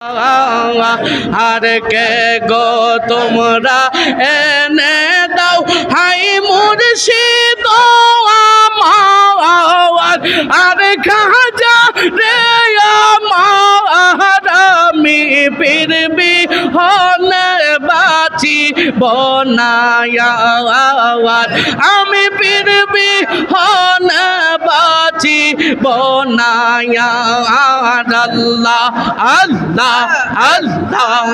আর কে গো তোমরা এনে দাও হাই মুর্শিদ আমার আর খাজা বনায়া আমি ফিরবি হনে বাঁচি বনায়া আল্লাহ আল্লাহ আল্লাহ।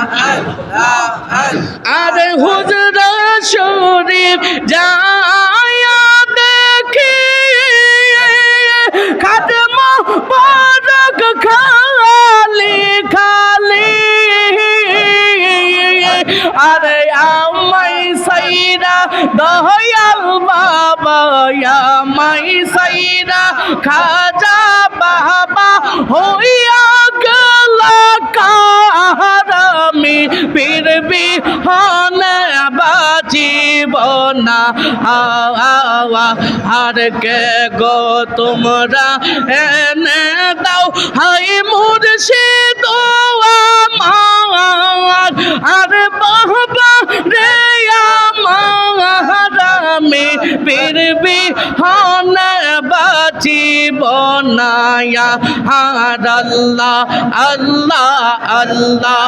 আরে হুজুর শরীফ যায়া দেখি। খাদম খাজা বাবা হইয়া গেল কাহারামি ফিরবি হনে বাঁচিব না। হাওয়া আর কে গো তোমরা এনে দাও। হাই মুর্শিদ আমার, আর বাবা রে আমার আমি ফিরবি হনে বাঁচিব না আর আল্লাহ আল্লাহ আল্লাহ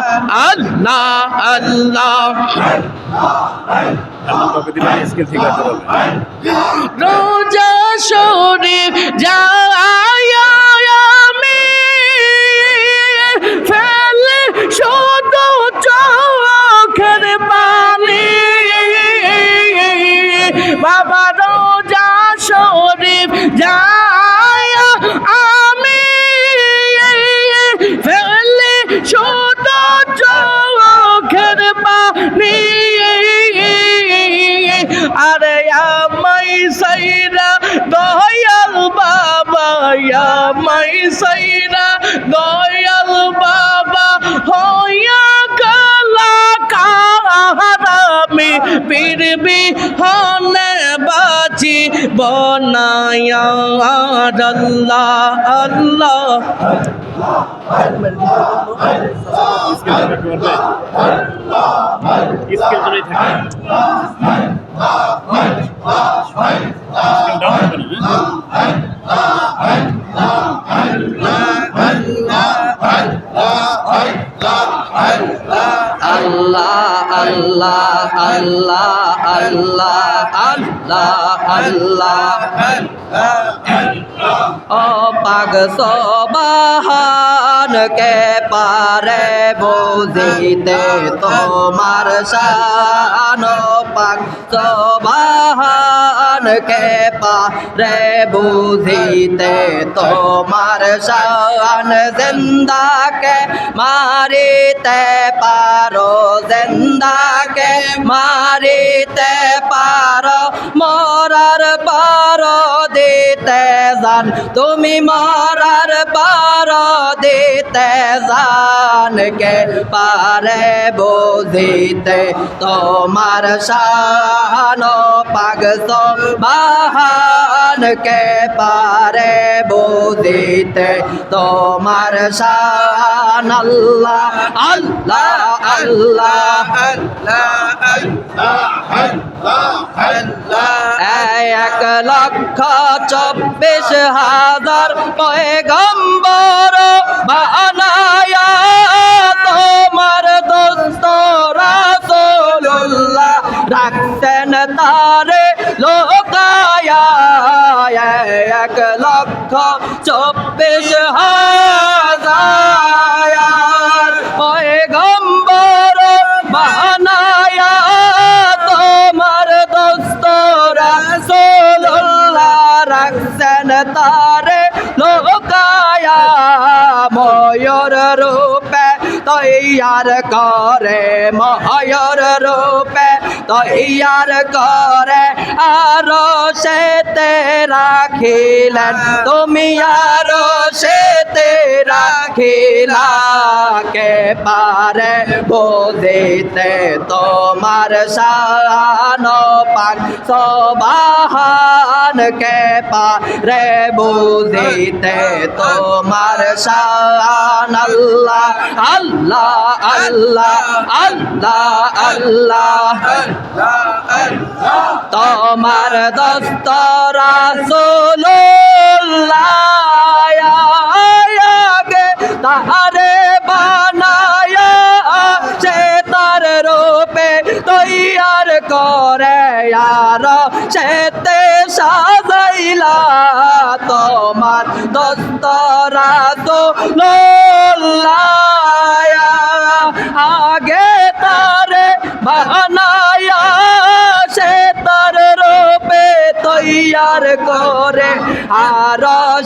আল্লাহ আল্লাহ। রোজা শরীফ যায় যায় আমি ফেলে শুধু চোখের পানি। আরে আমাই সাইরা দয়াল বাবা আমাই সাইরা দয়াল বাবা, হইয়া গলা কাহারামি পীরবি হনে বনায়া আল্লাহ আল্লাহ। আল্লাহ আল্লাহ আল্লাহ আল্লাহ আল্লাহ আল্লাহ ও পাগ সবাহান কে পারে বুঝিতে তোমার শান। পাগ সবাহান কে পারে বুঝিতে তোমার শান। জিন্দাকে মারিতে পারো জেন্দাকে মারিতে পারো মরার পারো দিতে জান তুমি মরার পার দিতে জান কে পারে বুঝিতে। তোমার শান পাগস বাহান কে পারে বুঝিতে। তোমার শান আল্লাহ আল্লাহ আল্লাহ। এই এক লক্ষ চব্বিশ হাজার পয়গম্বর বানায়া তোমার দোস্ত রাসূলুল্লাহ রাখতেন তারে লোকায়া। এক লক্ষ চব্বিশ হাজার তৈয়ার করে ময়ূর রূপে তৈয়ার করে আরও সেতে রাখিলেন তুমি আরও সেতে রাখিলা কে পারে বোঝিতে তোমার শান পাক সবাহান কে পারে বুঝিতে তোমার শান আল্লাহ আল্লাহ আল্লাহ আল্লাহ আল্লাহ। তোমার দস্তরা সোলাগে তাহারে করে আর সেতে সাজাইলা তোমার দস্তরা সোলায়া আগে তারে বানায়া সে তার রূপে তৈয়ার করে আর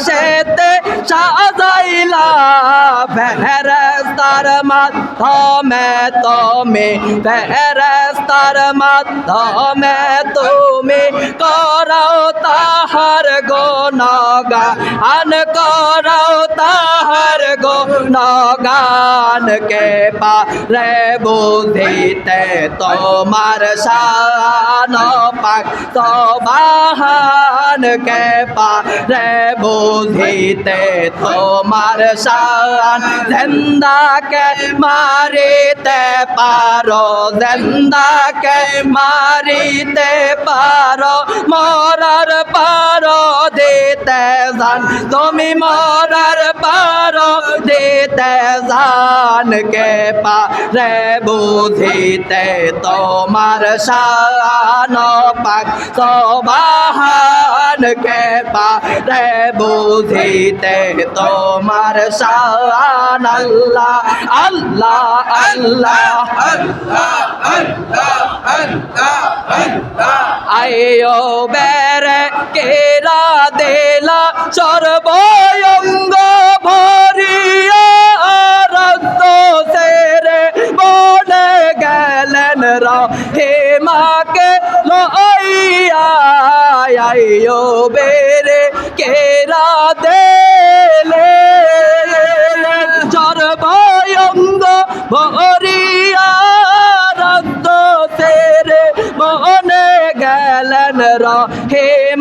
সেতে সাজাইলা। ফেরেস্তার মাধ্যমে তমে তুমি ফেরেস্তার মাধ্যমে তুমি করো তাহার গুণগান। করো তাহার গুণগান কে পারে বুঝিতে তোমার শান পাক। সবাহান কে পারে বুঝিতে তোমার শান। জিন্দাকে মারিতে পারো জিন্দাকে মারিতে পারো, মরার পারো, দিতে জান তুমি মরার পারো, দিতে জান কে পারে বুঝিতে তোমার শান পাক? সবাহান, কে পারে বুঝিতে তোমার শান? আল্লাহ আল্লাহ আল্লাহ। আয়ো বেড়ে কেরা দেলা সর্বয়ঙ্গ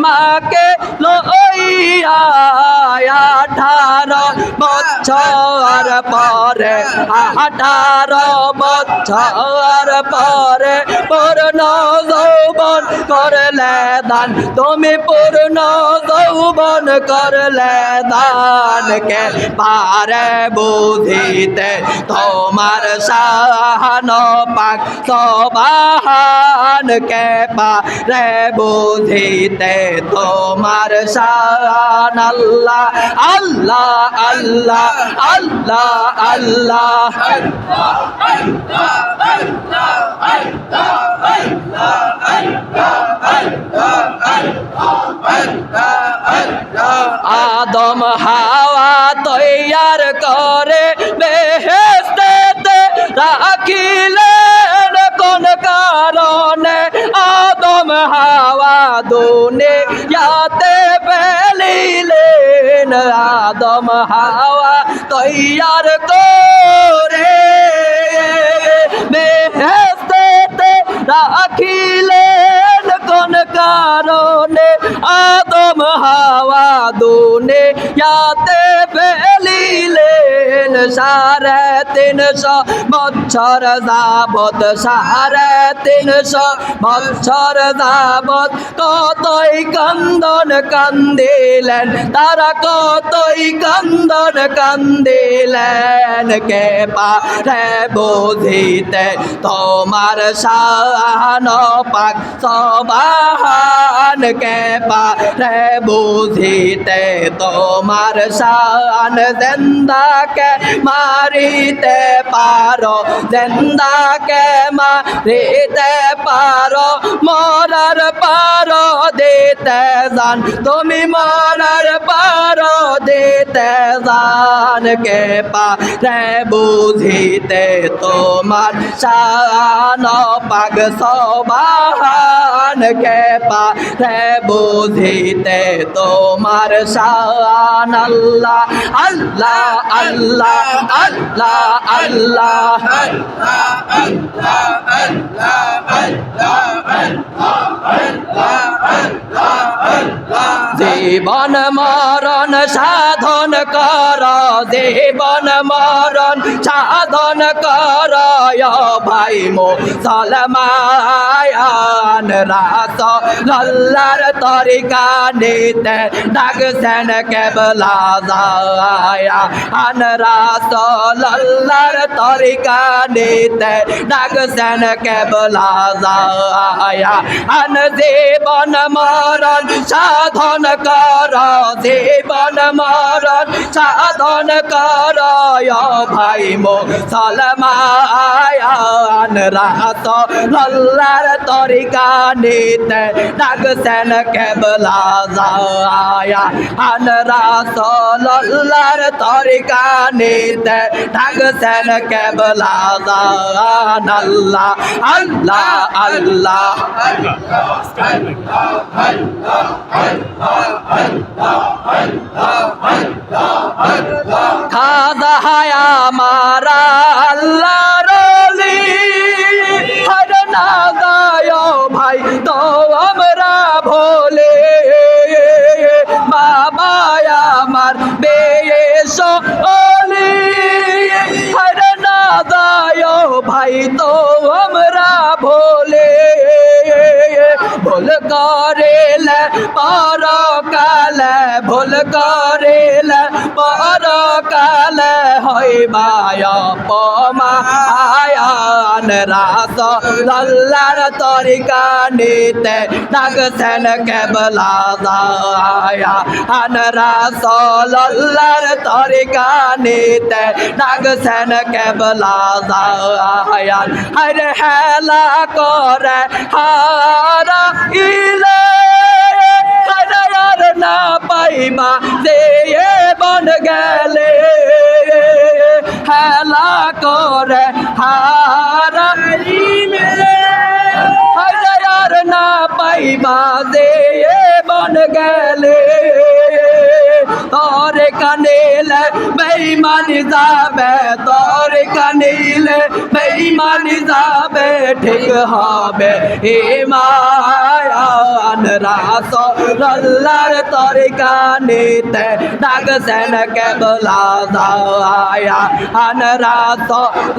মাকে লইয়া বছর পরে আঠারো বছর পরে পূর্ণ যৌবন করলে দান। তুমি পূর্ণ যৌবন করলে দান কে পারে বুঝিতে তোমার শাহান পাক সবাহান কে পারে বুঝিতে তোমার শাহান আল্লাহ আল্লাহ আল্লাহ আল্লাহ আল্লাহ আদম হাওয়া তৈয়ার করে বেহেস্তেতে রাখিলেন। কোন কারণে আদম হাওয়া দুনে ইয়াতে পেলিলেন আদম হাওয়া তৈয়ার করে বেহেস্তেতে রাখিলেন। কোন কারণে আদম হাওয়া দুনে ইয়াতে ফেলিলেন সাড়ে তিনশো বছর যাবত সাড়ে তিনশো বছর যাবত কতই কান্দন কান্দিলেন, তারা কতই কান্দন কান্দিলেন, কে পারে বুঝিতে তোমার শাহান পাক, সবাহান কে পারে বুঝিতে তোমার শান জিন্দাকে মারিতে পারো, জিন্দাকে মারিতে পারো, মরার পারো, দিতে জান তুমি মরার পারো, দিতে জানকে পারে বুঝিতে তোমার শান পাগ সবাহান। কে পারে বুঝিতে তোমার শান আল্লাহ আল্লাহ আল্লাহ। আল্লাহ আল্লাহ জীবন মরণ সাধন কর জীবন মরণ সাধন কর ভাই মো সলমায়ান রাস লল্লার তরিকা নিতে ডাকছেন কেবলা যায়া আন রাস লল্লার তরিকা নিতে ডাকছেন কেবলা যায়া আন জীবন মরণ, সাধন কর, জীবন মরণ, সাধন কর ভাই মো সলমায়ান। রাত লল্লার তরিকা নিতে ডাকছেন কেবলা যায়া আন রাত লল্লার তরিকা নিতে ডাকছেন কেবলা যান আল্লাহ আল্লাহ আল্লাহ। খাদা হায়া মারা আল্লাহ রলি হর না গায় ভাই, তো আমরা ভোলে। ভাই তো আমরা ভোলে। ভুল করেলে পর কালে ভুল করেলে পর কালে হইবায় পমা আয়ান রাস লল্লার তরিকা নিতে ডাকছেন কেবলা দায়া আন রাস লল্লার তরিকা নিতে ডাকছেন কেবলা দায়ান হরে হেলা করে হারা ইলে হারার না পাইবা যে বন গেলে। হেলা করে হারা হারার না পাইবা যে বন গেলে। তোরে কানেলে বেইমানি যাবে তোরে কানেলে বেইমানি যাবে ঠিক হবে হে মায়ান রাস লল্লার তোরে কানেতে ডাকছেন কেবলা দায়া আন রাস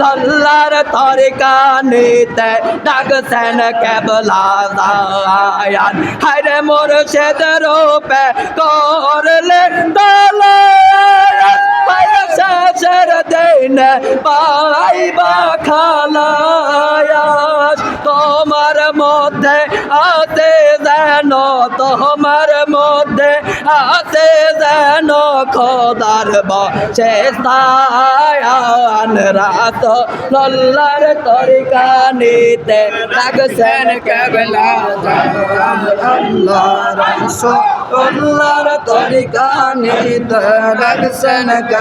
লল্লার তোরে কানেতে ডাকছেন কেবলা দায়ান হায়রে মোর সেদের রূপে তালা করলে দলে শেষের দিন পাইবা খালায়াস। তোমার মধ্যে আছে যেন, তোমার মধ্যে আছে যেন খোদার বসে স্থায়ান রাত লল্লার তরিকা নিতে লাগছেন কেবলা আল্লাহ রাসূলুল্লাহর তরিকা নিতে লাগছেন কেবলা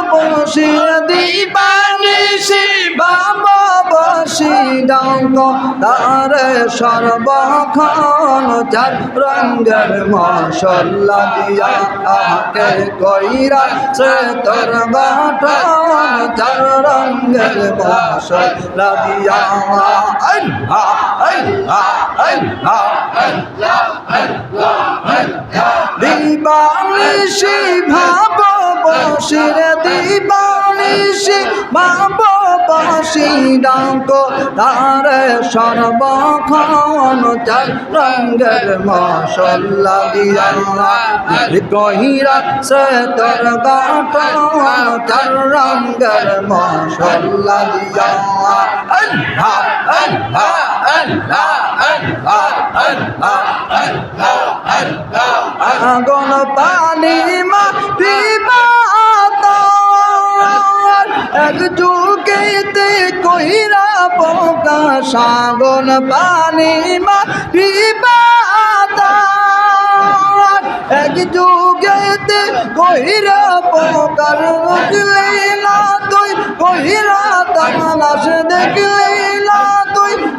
ভাব বসি দিবানিশি ভাব বসি ডাঙ্গ তার সর্বক্ষণ চার রঙ্গের মশল্লা দিয়া আকে কইরা সে তোর গঠন চার রঙ্গের মশল্লা দিয়া আল্লাহ আল্লাহ আল্লাহ দিবানিশি ভাব বসির দিবানিশি ভাব বসি ডাক তারে সর্বক্ষণ চার রঙ্গের মশলা দিয়া কহিরা সে তোর গঠন চার রঙ্গের মশলা দিয়া আল্লাহ আল্লাহ আল্লাহ আল্লাহ আল্লাহ আল্লাহ আল্লাহ। আগুন পানি মাটি বাতাস এক যুগেতে কইরা পোকা সাগন পানি মাটি এক যুগেতে কইরা পোকার বুঝলি না তুই কইরা তালাশ দেখলি না।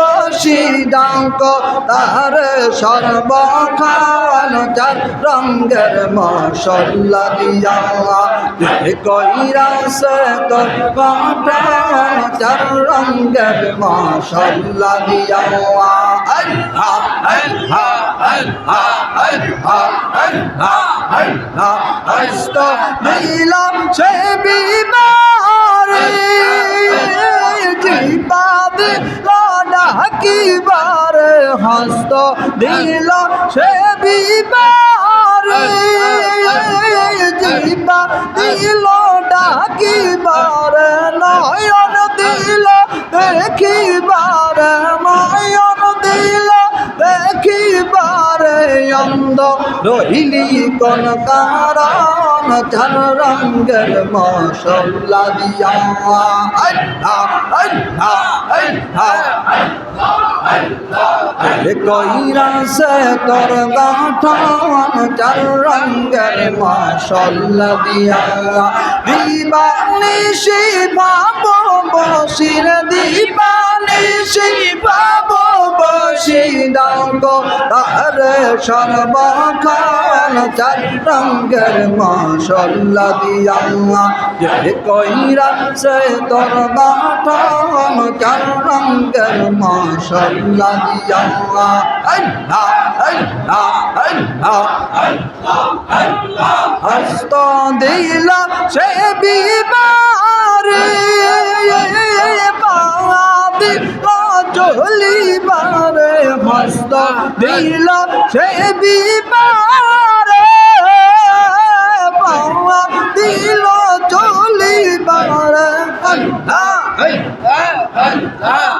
বসি ডাক তার সর্বখান চার রঙ্গের মশল্লা দিয়া কইরা সে তোর চার রঙ্গের মশল্লা দিয়া হস্ত দিলাম সে বিমারে ডাকিবারে হস্ত দিল সে বিমারে জিবা দিল ডাকিবারে নয়ন দিল দেখিবারে নয়ন দিল দেখিবারে অন্ধ রহিলি কোন কারণ চার রঙ্গের মশলা দিয়া কইরা সে তোর গঠন চার রঙ্গের মশলা দিয়া দিবানিশি বাব বসির, দিবানিশি বাব বসিদা গো, তার সর্বকাল চার রঙ্গের মশল্লা দিয়া যে কইরা সে তোর বাটাম চার রঙ্গের মশল্লা দিয়া হস্ত দিলা সে বিবারে পা চলি মারে মস্ত দিলাম সে বিমারে পাওয়া দিল চলি মারে হল্লা হল্লা হল্লা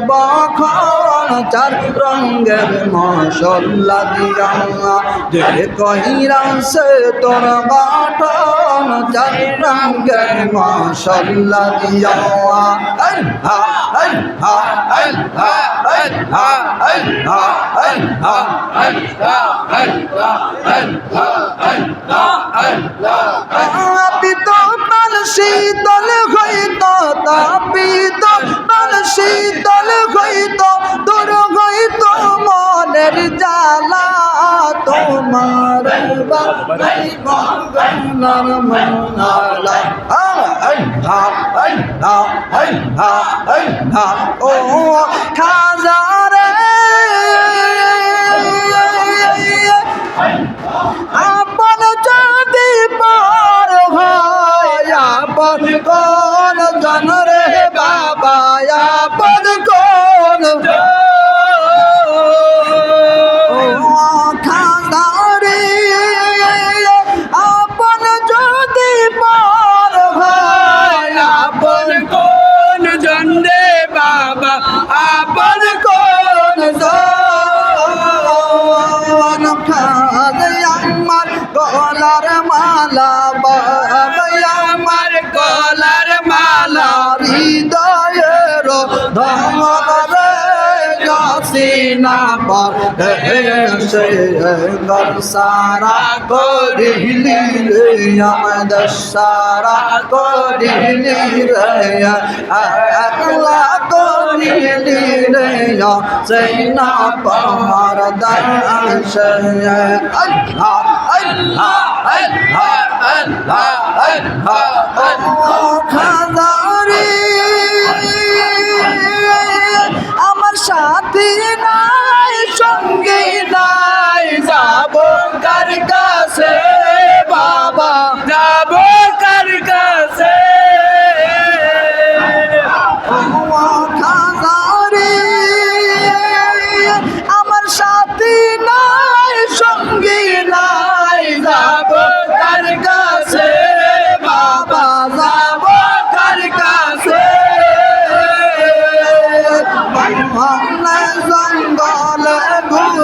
বখন চার রঙের মশলা দিয়া যে কহিরা সে তোর বাটন চার রঙের মশলা দিয়া শীতল হইত তাপিত শীতল কাল হইত দূর হইত মনের জ্বালা। তোমার ও খাজারে সারা করিলি আমদ সারা করিলি একলা করিলি সৈনা পার সাথী নাই সঙ্গী নাই যাব কার কাছে বাবা? যাব কার কাছে?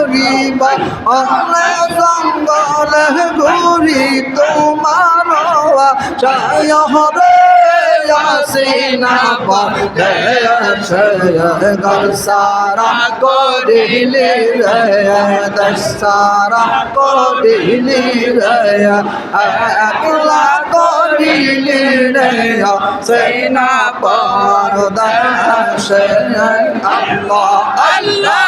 করিবা অন্যায় জঙ্গলে ঘুরি তোমার চায় হবে আসিনা পাতে সারা করিলি সারা করিলি একলা করিলি সেনা পর দশ আল্লাহ আল্লাহ।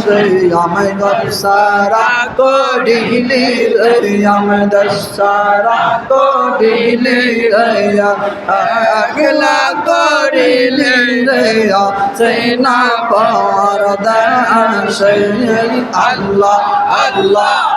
সেই আমাদের সারা করিলি আমাদের সারা করিলি আগলা করিলি সেই না পর সেই আল্লাহ আল্লাহ